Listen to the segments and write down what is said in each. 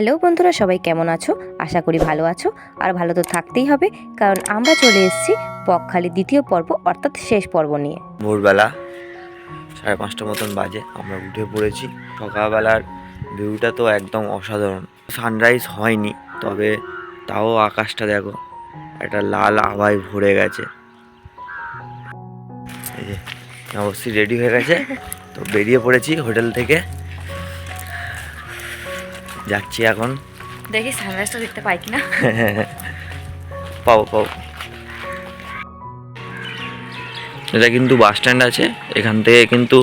Hello বন্ধুরা, সবাই কেমন আছো? আশা করি ভালো আছো। আর ভালো তো থাকতেই হবে, কারণ আমরা চলে এসেছি বকখালি দ্বিতীয় পর্ব, অর্থাৎ শেষ পর্ব নিয়ে। ভোরবেলা সাড়ে পাঁচটা মতন বাজে, আমরা উঠে পড়েছি। সকালবেলার ভিউটা তো একদম অসাধারণ। সানরাইজ হয়নি, তবে তাও আকাশটা দেখো, একটা লাল আভায় ভরে গেছে। অবশ্যই রেডি হয়ে গেছে। তো বেরিয়ে পড়েছি হোটেল থেকে। যাচ্ছি এখন। দেখি সানরাইজটা দেখতে পাই কিনা। পাবো পাবো। এটা কিন্তু বাস স্ট্যান্ড আছে। এখান থেকে কিন্তু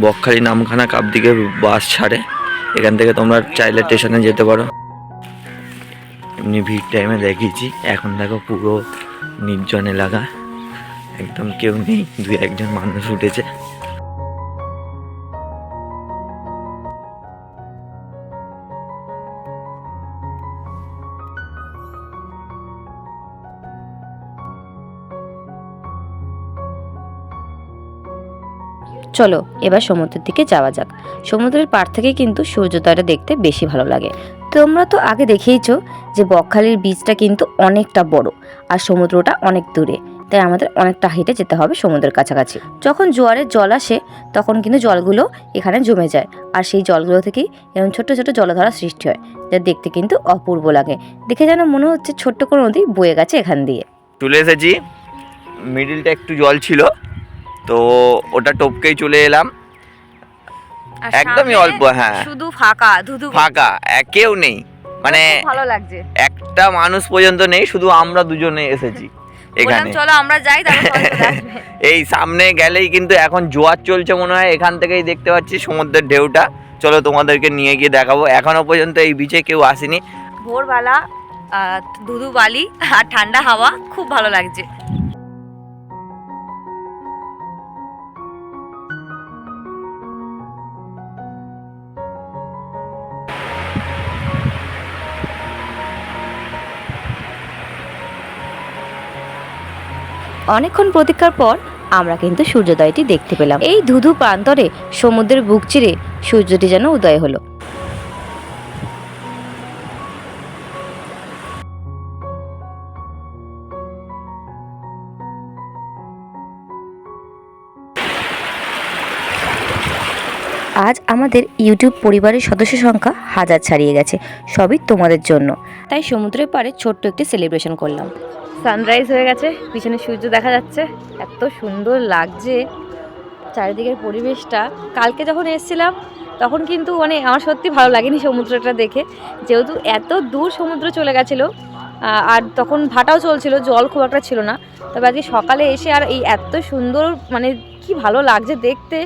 বকখালি নামখানা কাপ দিকে বাস ছাড়ে। এখান থেকে তোমরা চাইলে স্টেশনে যেতে পারো। এমনি ভিড় টাইমে দেখিয়েছি। এখন দেখো পুরো নির্জন এলাকা। একদম কেউ নেই দু একজন মানুষ উঠেছে। চলো, এবার সমুদ্রের দিকে যাওয়া যাক। সমুদ্রের পাড় থেকে কিন্তু সূর্যোদয়টা দেখতে বেশি ভালো লাগে। তোমরা তো আগে দেখেইছো যে বকখালির বীজটা কিন্তু অনেকটা বড় আর সমুদ্রটা অনেক দূরে, তাই আমাদের অনেকটা হেঁটে যেতে হবে সমুদ্রের কাছাকাছি। যখন জোয়ারের জল আসে, তখন কিন্তু জলগুলো এখানে জমে যায় আর সেই জলগুলো থেকেই এরকম ছোট ছোট জলধারা সৃষ্টি হয়, যা দেখতে কিন্তু অপূর্ব লাগে। দেখে যেন মনে হচ্ছে ছোট্ট কোনো নদী বয়ে গেছে এখান দিয়ে। চলে এসেছি। মিডিলটা একটু জল ছিল। তো ওটা টপকেই চলে এলাম। একদমই অল্প হ্যাঁ শুধু ফাঁকা ধুধু ফাঁকা কেউ নেই। মানে ভালো লাগছে। একটা মানুষ পর্যন্ত নেই শুধু আমরা দুজনে এসেছি এখানে। চলো আমরা যাই এই সামনে গেলেই কিন্তু এখন জোয়ার চলছে মনে হয় এখান থেকেই দেখতে পাচ্ছি সমুদ্রের ঢেউটা। চলো তোমাদেরকে নিয়ে গিয়ে দেখাবো এখনও পর্যন্ত এই বিচে কেউ আসেনি। ভোরবেলা ধুধু বালি আর ঠান্ডা হাওয়া খুব ভালো লাগছে। অনেকক্ষণ প্রতীক্ষার পর আমরা কিন্তু সূর্যোদয়টি দেখতে পেলাম। এই ধুধু প্রান্তরে সমুদ্রের বুক চিরে সূর্যটি যেন উদয় হলো। আজ আমাদের ইউটিউব পরিবারের সদস্য সংখ্যা হাজার ছাড়িয়ে গেছে, সবই তোমাদের জন্য। তাই সমুদ্রের পাড়ে ছোট্ট একটি সেলিব্রেশন করলাম। সানরাইজ হয়ে গেছে, পিছনে সূর্য দেখা যাচ্ছে। এত সুন্দর লাগছে চারিদিকের পরিবেশটা। কালকে যখন এসেছিলাম, তখন কিন্তু মানে আমার সত্যি ভালো লাগেনি সমুদ্রটা দেখে। যেহেতু এত দূর সমুদ্র চলে গেছিল আর তখন ভাটাও চলছিল, জল খুব একটা ছিল না। তবে আজকে সকালে এসে আর এই এত সুন্দর মানে কি ভালো লাগছে দেখতে।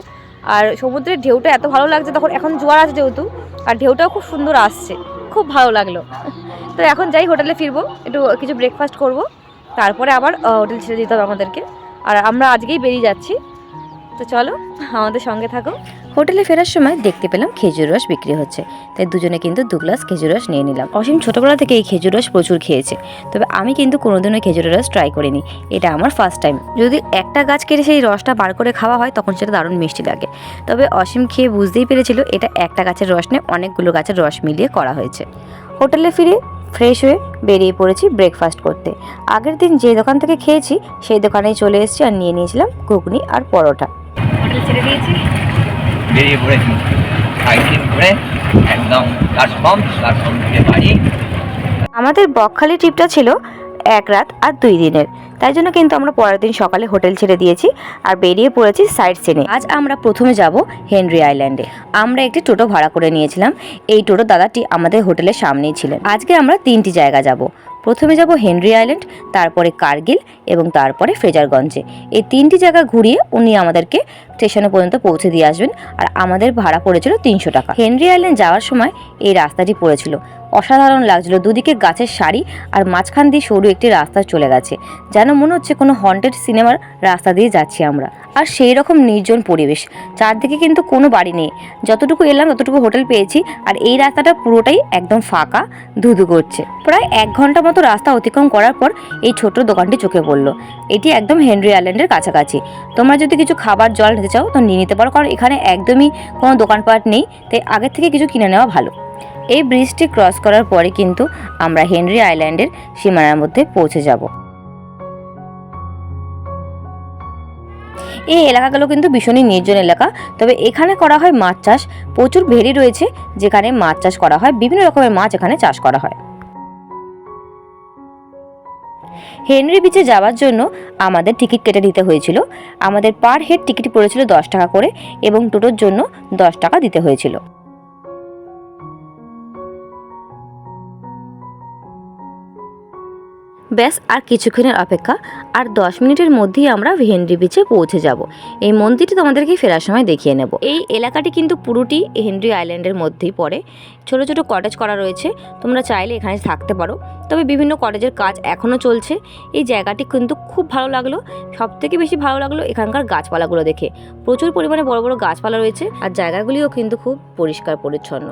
আর সমুদ্রের ঢেউটা এত ভালো লাগছে, তখন এখন জোয়ার আছে যেহেতু, আর ঢেউটাও খুব সুন্দর আসছে। খুব ভালো লাগল। তো এখন যাই হোটেলে ফিরবো, একটু কিছু ব্রেকফাস্ট করব। তারপরে আবার হোটেল ছেড়ে দিতে হবে আমাদেরকে। আর আমরা আজকেই বেরিয়ে যাচ্ছি। তো চলো, আমাদের সঙ্গে থাকো। হোটেলে ফেরার সময় দেখতে পেলাম খেজুর রস বিক্রি হচ্ছে। তাই দুজনে কিন্তু দু গ্লাস খেজুর রস নিয়ে নিলাম। অসীম ছোটোবেলা থেকে এই খেজুর রস প্রচুর খেয়েছে। তবে আমি কিন্তু কোনোদিনও খেজুরের রস ট্রাই করিনি। এটা আমার ফার্স্ট টাইম যদি একটা গাছ কেটে সেই রসটা বার করে খাওয়া হয়, তখন সেটা দারুণ মিষ্টি লাগে। তবে অসীম খেয়ে বুঝতেই পেরেছিল, এটা একটা গাছের রস নিয়ে অনেকগুলো গাছের রস মিলিয়ে করা হয়েছে। হোটেলে ফিরে ফ্রেশ হয়ে বেরিয়ে পড়েছি ব্রেকফাস্ট করতে। আগের দিন যে দোকান থেকে খেয়েছি সেই দোকানেই চলে এসেছি আর নিয়ে নিয়েছিলাম ঘুগনি আর পরোটা। ছেড়ে দিয়েছি। বেরিয়ে পড়েছি। সাইকেল করে একদম প্ল্যাটফর্ম প্ল্যাটফর্ম থেকে বাড়ি। আমাদের বকখালি ট্রিপটা ছিল এক রাত আর দুই দিনের। তাই জন্য কিন্তু আমরা পরের দিন সকালে হোটেল ছেড়ে দিয়েছি আর বেরিয়ে পড়েছি সাইড সিনে। আজ আমরা প্রথমে যাব হেনরি আইল্যান্ডে। আমরা একটি টোটো ভাড়া করে নিয়েছিলাম। এই টোটো দাদাটি আমাদের হোটেলের সামনেই ছিলেন। আজকে আমরা তিনটি জায়গা যাব। প্রথমে যাব হেনরি আইল্যান্ড, তারপরে কার্গিল এবং তারপরে ফ্রেজারগঞ্জে। এই তিনটি জায়গা ঘুরিয়ে উনি আমাদেরকে স্টেশনে পর্যন্ত পৌঁছে দিয়ে আসবেন। আর আমাদের ভাড়া পড়েছিল তিনশো টাকা। হেনরি আইল্যান্ড যাওয়ার সময় এই রাস্তাটি পড়েছিল। অসাধারণ লাগছিল। দুদিকে গাছের সারি আর মাঝখান দিয়ে সরু একটি রাস্তা চলে গেছে। যেন মনে হচ্ছে কোনো হন্টেড সিনেমার রাস্তা দিয়ে যাচ্ছি আমরা। আর সেই রকম নির্জন পরিবেশ। চারদিকে কিন্তু কোনো বাড়ি নেই। যতটুকু এলাম, ততটুকু হোটেল পেয়েছি আর এই রাস্তাটা পুরোটাই একদম ফাঁকা, ধুধু করছে। প্রায় এক ঘণ্টা মতো রাস্তা অতিক্রম করার পর এই ছোট্ট দোকানটি চোখে পড়ল। এটি একদম হেনরি আইল্যান্ডের কাছাকাছি। তোমরা যদি কিছু খাবার, জল নিতে চাও, তো নিয়ে নিতে পারো। কারণ এখানে একদমই কোনো দোকানপাট নেই। তাই আগের থেকে কিছু কিনে নেওয়া ভালো। এই ব্রিজটি ক্রস করার পরে কিন্তু আমরা হেনরি আইল্যান্ডের সীমানার মধ্যে পৌঁছে যাব। এই এলাকাগুলো কিন্তু ভীষণই নির্জন এলাকা। তবে এখানে করা হয় মাছ চাষ। প্রচুর ভেরি রয়েছে, যেখানে মাছ চাষ করা হয়। বিভিন্ন রকমের মাছ এখানে চাষ করা হয়। হেনরি বিচে যাওয়ার জন্য আমাদের টিকিট কেটে দিতে হয়েছিল। আমাদের পার হেড টিকিট পড়েছিল দশ টাকা করে এবং টোটোর জন্য দশ টাকা দিতে হয়েছিল। ব্যাস, আর কিছুক্ষণের অপেক্ষা, আর দশ মিনিটের মধ্যেই আমরা হেনরি বিচে পৌঁছে যাব। এই মন্দিরটি তোমাদেরকে ফেরার সময় দেখিয়ে নেব। এই এলাকাটি কিন্তু পুরোটি হেনরি আইল্যান্ডের মধ্যেই পড়ে। ছোট ছোট কটেজ করা রয়েছে, তোমরা চাইলে এখানে থাকতে পারো। তবে বিভিন্ন কটেজের কাজ এখনও চলছে। এই জায়গাটি কিন্তু খুব ভালো লাগল। সব থেকে বেশি ভালো লাগল এখানকার গাছপালাগুলো দেখে। প্রচুর পরিমাণে বড় বড় গাছপালা রয়েছে, আর জায়গাগুলিও কিন্তু খুব পরিষ্কার পরিচ্ছন্ন।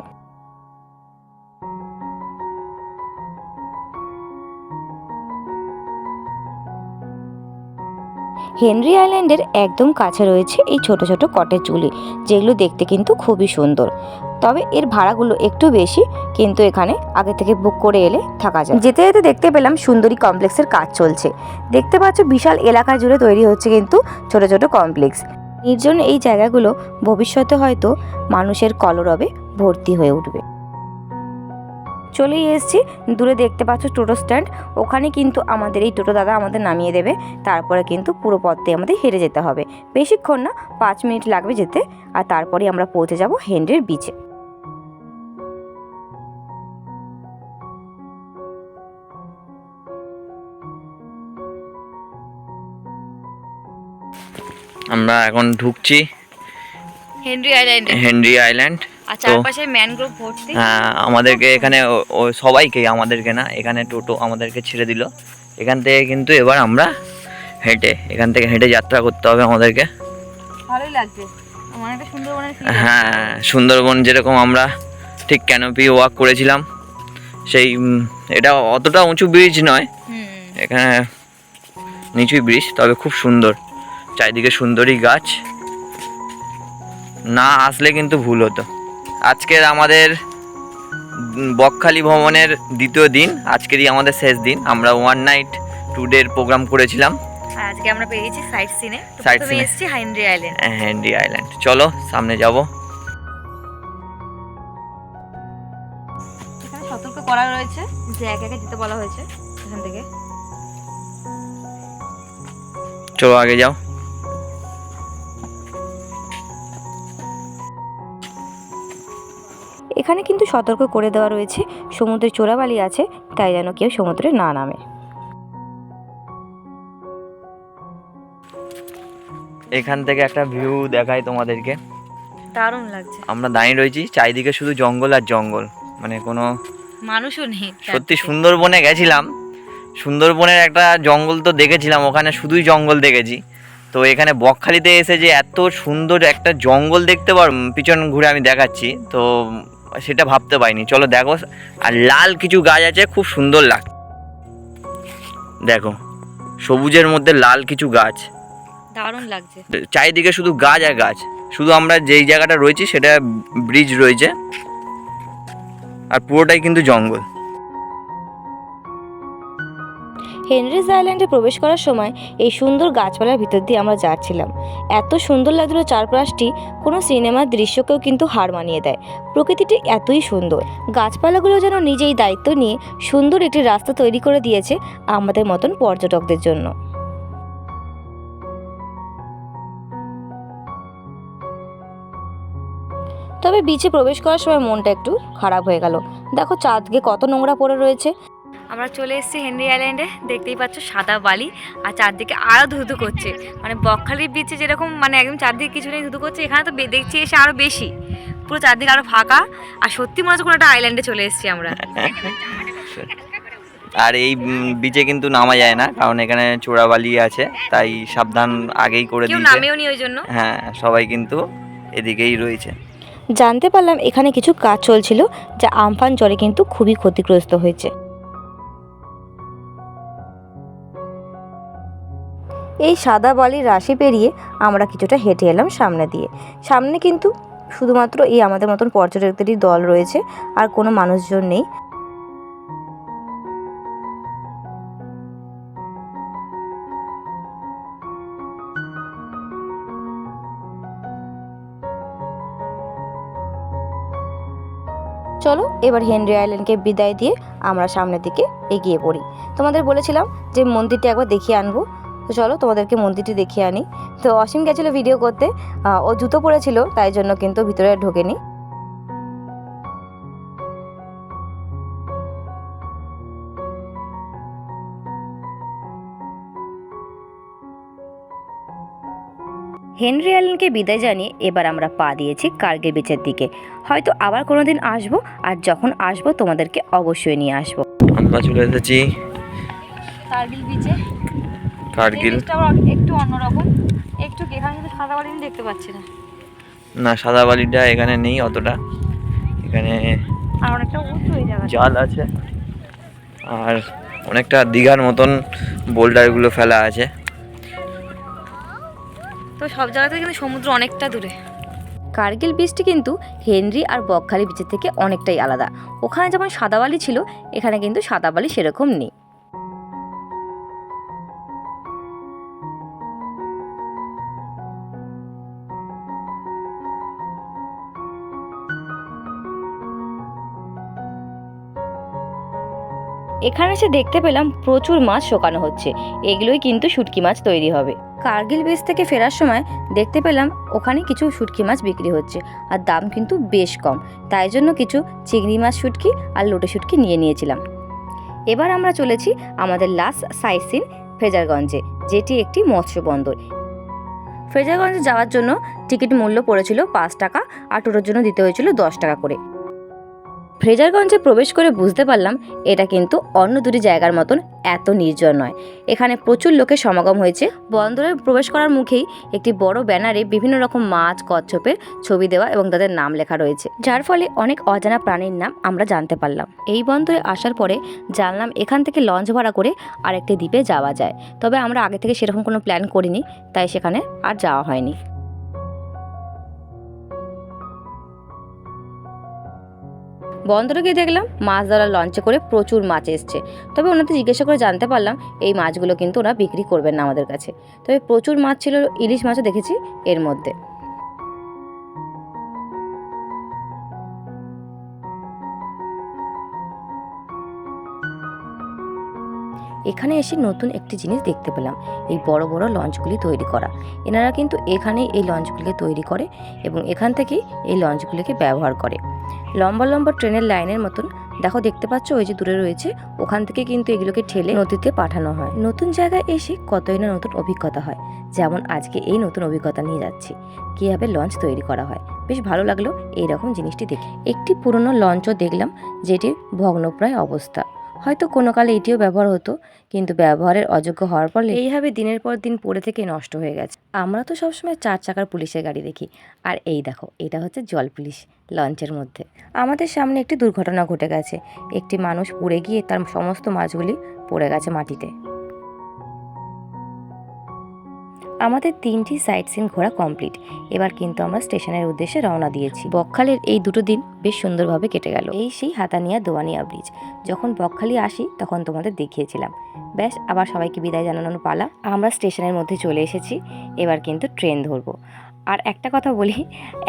হেনরি আইল্যান্ডের একদম কাছে রয়েছে এই ছোট ছোট কটেজগুলি যেগুলো দেখতে কিন্তু খুবই সুন্দর। তবে এর ভাড়াগুলো একটু বেশি, কিন্তু এখানে আগে থেকে বুক করে এলে থাকা যায়। যেতে যেতে দেখতে পেলাম সুন্দরী কমপ্লেক্সের কাজ চলছে। দেখতে পাচ্ছ বিশাল এলাকা জুড়ে তৈরি হচ্ছে কিন্তু ছোট ছোট কমপ্লেক্স। নির্জন এই জায়গাগুলো ভবিষ্যতে হয়তো মানুষের কলরবে ভর্তি হয়ে উঠবে। চলেই এসেছি। দূরে দেখতে পাচ্ছ টোটো স্ট্যান্ড। ওখানে কিন্তু আমাদের এই টোটো দাদা আমাদের নামিয়ে দেবে। তারপরে কিন্তু পুরো পথে আমাদের হেঁটে যেতে হবে। বেশিক্ষণ না পাঁচ মিনিট লাগবে যেতে। আর তারপরে আমরা পৌঁছে যাব হেনরির বিচে আমরা এখন ঢুকছি হেনরি আইল্যান্ড। Henry Island. আর চারপাশে ম্যানগ্রোভ ভর্তি? হ্যাঁ আমাদেরকে এখানে সবাইকে আমাদেরকে না এখানে টোটো আমাদেরকে ছেড়ে দিল। এখান থেকে কিন্তু এবার আমরা হেঁটে এখান থেকে হেঁটে যাত্রা করতে হবে আমাদেরকে। ভালোই লাগছে হ্যাঁ সুন্দরবন যেরকম আমরা ঠিক ক্যানোপি ওয়াক করেছিলাম সেই এটা অতটা উঁচু ব্রিজ নয়। এখানে নিচুই ব্রিজ তবে খুব সুন্দর। চারিদিকে সুন্দরী গাছ। না আসলে কিন্তু ভুল হতো। আজকের আমাদের বকখালি ভ্রমণের দ্বিতীয় দিন আজকেরই আমাদের শেষ দিন। আমরা ওয়ান নাইট টু ডের প্রোগ্রাম করেছিলাম। আজকে আমরা পেয়েছি সাইট সিনে সাইট scene এসেছি হেনরি আইল্যান্ড হ্যান্ডি আইল্যান্ড চলো সামনে যাব। এখানে সতর্ক করা রয়েছে যে একে একে যেতে বলা হয়েছে এখান থেকে। চলো আগে যাও। এখানে কিন্তু সতর্ক করে দেওয়া রয়েছে। সমুদ্রে চোরাবালি আছে তাই যেন কেউ সমুদ্রে না নামে। এখান থেকে একটা ভিউ দেখাই তোমাদেরকে। দারুণ লাগছে। আমরা দাঁড়িয়ে রয়েছি চারিদিকে শুধু জঙ্গল আর জঙ্গল। মানে কোনো মানুষও নেই সত্যি সুন্দরবনে গেছিলাম। সুন্দরবনের একটা জঙ্গল তো দেখেছিলাম ওখানে শুধুই জঙ্গল দেখেছি। তো এখানে বকখালিতে এসে যে এত সুন্দর একটা জঙ্গল দেখতে পার পিছন ঘুরে আমি দেখাচ্ছি। তো সেটা ভাবতে পারিনি। চলো দেখো আর লাল কিছু গাছ আছে খুব সুন্দর লাগ দেখো সবুজের মধ্যে লাল কিছু গাছ। দারুণ লাগছে। চারিদিকে শুধু গাছ আর গাছ। শুধু আমরা যেই জায়গাটা রয়েছি সেটা ব্রিজ রয়েছে। আর পুরোটাই কিন্তু জঙ্গল। হেনরিজ আইল্যান্ডে প্রবেশ করার সময় এই সুন্দর গাছপালার ভিতর দিয়ে আমরা যাচ্ছিলাম। এত সুন্দর লাগছিল চারপাশটি, কোনো সিনেমার দৃশ্যকেও কিন্তু হার মানিয়ে দেয়। প্রকৃতিটি এতই সুন্দর। গাছপালাগুলো যেন নিজেই দায়িত্ব নিয়ে সুন্দর একটি রাস্তা তৈরি করে দিয়েছে আমাদের মতন পর্যটকদের জন্য। তবে বিচে প্রবেশ করার সময় মনটা একটু খারাপ হয়ে গেল। দেখো চাঁদকে কত নোংরা পড়ে রয়েছে। আমরা চলে এসেছি হেনরি আইল্যান্ডে। দেখতেই পাচ্ছ সাদা বালি আর চারদিকে আরও ধুধু করছে। মানে বকখালির বিচে যেরকম মানে একদম চারদিকে কিছু নেই ধুধু করছে এখানে তো বে- দেখছি এসে আরও বেশি। পুরো চারদিকে আরও ফাঁকা। আর সত্যি মনে হচ্ছে কোনো একটা আইল্যান্ডে চলে এসেছি আমরা। আর এই বিচে কিন্তু নামা যায় না কারণ এখানে চোরাবালি আছে তাই সাবধান আগেই করে দিয়েছে। নামেও নি ওই জন্য। হ্যাঁ সবাই কিন্তু এদিকেই রয়েছে। জানতে পারলাম এখানে কিছু কাজ চলছিল যা আমফান জলে কিন্তু খুবই ক্ষতিগ্রস্ত হয়েছে। এই সাদা বালির রাশি পেরিয়ে আমরা কিছুটা হেঁটে এলাম সামনে দিয়ে। সামনে কিন্তু শুধুমাত্র এই আমাদের মতন পর্যটকদেরই দল রয়েছে, আর কোনো মানুষজন নেই। চলো, এবার হেনরি আইল্যান্ডকে বিদায় দিয়ে আমরা সামনের দিকে এগিয়ে পড়ি। তোমাদের বলেছিলাম যে মন্দিরটা একবার দেখিয়ে আনব। তো চলো তোমাদেরকে মন্দিরটি দেখিয়ে আনি। তো অসীম গেছিল ভিডিও করতে ও জুতো পরেছিল তাই জন্য কিন্তু ভিতরে ঢোকেনি। হেনরি অ্যালেনকে বিদায় জানিয়ে এবার আমরা পা দিয়েছি কার্গিল বিচের দিকে। হয়তো আবার কোনো দিন আসব আর যখন আসব তোমাদেরকে অবশ্যই নিয়ে আসব। আমরা চলে এসেছি কার্গিল বিচে। কার্গিল একটু অন্যরকম। একটু এখানে কিন্তু সাদা বাড়ি দেখতে পাচ্ছি না। না সাদা বালিটা এখানে নেই অতটা। এখানে আর অনেকটা উঁচু জাল আছে। আর অনেকটা দীঘার মতন বোল্ডারগুলো ফেলা আছে। তো সব জায়গা থেকে কিন্তু সমুদ্র অনেকটা দূরে। কার্গিল বিচটি কিন্তু হেনরি আর বকখালি বিচের থেকে অনেকটাই আলাদা। ওখানে যেমন সাদাবালি ছিল এখানে কিন্তু সাদাবালি সেরকম নেই। এখানে এসে দেখতে পেলাম প্রচুর মাছ শোকানো হচ্ছে। এগুলোই কিন্তু শুটকি মাছ তৈরি হবে। কার্গিল বিচ থেকে ফেরার সময় দেখতে পেলাম ওখানে কিছু শুটকি মাছ বিক্রি হচ্ছে আর দাম কিন্তু বেশ কম। তাই জন্য কিছু চিংড়ি মাছ শুটকি আর লোটে শুটকি নিয়ে নিয়েছিলাম। এবার আমরা চলেছি আমাদের লাস্ট সাইট সিন ফ্রেজারগঞ্জে যেটি একটি মৎস্য বন্দর। ফ্রেজারগঞ্জে যাওয়ার জন্য টিকিট মূল্য পড়েছিল পাঁচ টাকা আর টোটোর জন্য দিতে হয়েছিল দশ টাকা করে। ফ্রেজারগঞ্জে প্রবেশ করে বুঝতে পারলাম এটা কিন্তু অন্য দুটি জায়গার মতন এত নির্জন নয়। এখানে প্রচুর লোকের সমাগম হয়েছে। বন্দরে প্রবেশ করার মুখেই একটি বড় ব্যানারে বিভিন্ন রকম মাছ, কচ্ছপের ছবি দেওয়া এবং তাদের নাম লেখা রয়েছে। যার ফলে অনেক অজানা প্রাণীর নাম আমরা জানতে পারলাম। এই বন্দরে আসার পরে জানলাম এখান থেকে লঞ্চ ভাড়া করে আরেকটি দ্বীপে যাওয়া যায়। তবে আমরা আগে থেকে সেরকম কোনো প্ল্যান করিনি, তাই সেখানে আর যাওয়া হয়নি। বন্দরে গিয়ে দেখলাম মাছ ধরার লঞ্চে করে প্রচুর মাছ এসছে। তবে ওনাদের জিজ্ঞাসা করে জানতে পারলাম এই মাছগুলো কিন্তু ওরা বিক্রি করবেন না আমাদের কাছে। তবে প্রচুর মাছ ছিল, ইলিশ মাছও দেখেছি এর মধ্যে। এখানে এসে নতুন একটি জিনিস দেখতে পেলাম, এই বড় বড় লঞ্চগুলি তৈরি করা। এনারা কিন্তু এখানেই এই লঞ্চগুলিকে তৈরি করে এবং এখান থেকেই এই লঞ্চগুলিকে ব্যবহার করে। লম্বা লম্বা ট্রেনের লাইনের মতন, দেখো দেখতে পাচ্ছ ওই যে দূরে রয়েছে, ওখান থেকে কিন্তু এগুলোকে ঠেলে নদীতে পাঠানো হয়। নতুন জায়গায় এসে কতই না নতুন অভিজ্ঞতা হয়, যেমন আজকে এই নতুন অভিজ্ঞতা নিয়ে যাচ্ছি। কীভাবে লঞ্চ তৈরি করা হয়, বেশ ভালো লাগল এই রকম জিনিসটি দেখে। একটি পুরনো লঞ্চও দেখলাম, যেটির ভগ্নপ্রায় অবস্থা। হয়তো কোনো কালে এটিও ব্যবহার হতো কিন্তু ব্যবহারের অযোগ্য হওয়ার ফলে এইভাবে দিনের পর দিন পড়ে থেকে নষ্ট হয়ে গেছে। আমরা তো সবসময় চার চাকার পুলিশের গাড়ি দেখি। আর এই দেখো এটা হচ্ছে জল পুলিশ লঞ্চের মধ্যে। আমাদের সামনে একটি দুর্ঘটনা ঘটে গেছে। একটি মানুষ পড়ে গিয়ে তার সমস্ত মাছগুলি পড়ে গেছে মাটিতে। আমাদের তিনটি সাইট সিন ঘোরা কমপ্লিট এবার কিন্তু আমরা স্টেশনের উদ্দেশ্যে রওনা দিয়েছি। বকখালের এই দুটো দিন বেশ সুন্দরভাবে কেটে গেল। এই সেই হাতানিয়া দোয়ানিয়া ব্রিজ যখন বকখালি আসি, তখন তোমাদের দেখিয়েছিলাম। ব্যাস, আবার সবাইকে বিদায় জানানোর পালা। আমরা স্টেশনের মধ্যে চলে এসেছি। এবার কিন্তু ট্রেন ধরবো। আর একটা কথা বলি,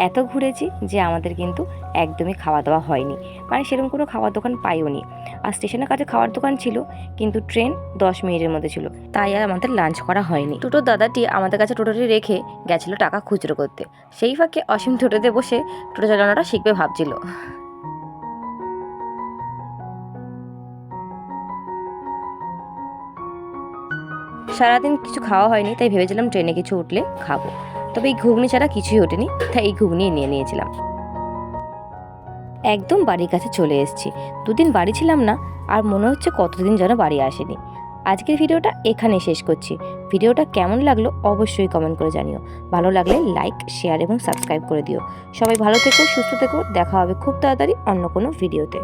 এত ঘুরেছি যে আমাদের কিন্তু একদমই খাওয়া দাওয়া হয়নি। মানে সেরকম কোনো খাওয়ার দোকান পাইও নি আর স্টেশনের কাছে খাওয়ার দোকান ছিল, কিন্তু ট্রেন দশ মিনিটের মধ্যে ছিল। তাই আর আমাদের লাঞ্চ করা হয়নি। টোটোর দাদাটি আমাদের কাছে টোটোটি রেখে গেছিল টাকা খুচরো করতে। সেই ফাঁকে অসীম টোটোতে বসে টোটো চালানোটা শিখবে ভাবছিল। সারাদিন কিছু খাওয়া হয়নি, তাই ভেবেছিলাম ট্রেনে কিছু উঠলে খাব। তবে এই ঘুগনি ছাড়া কিছুই ওঠেনি, তাই এই ঘুগনি নিয়ে নিয়েছিলাম। একদম বাড়ির কাছে চলে এসেছি। দুদিন বাড়ি ছিলাম না, আর মনে হচ্ছে কতদিন যেন বাড়ি আসেনি। আজকের ভিডিওটা এখানে শেষ করছি। ভিডিওটা কেমন লাগল অবশ্যই কমেন্ট করে জানিও। ভালো লাগলে লাইক শেয়ার এবং সাবস্ক্রাইব করে দিও। সবাই ভালো থেকো, সুস্থ থেকো। দেখা হবে খুব তাড়াতাড়ি অন্য কোনো ভিডিওতে।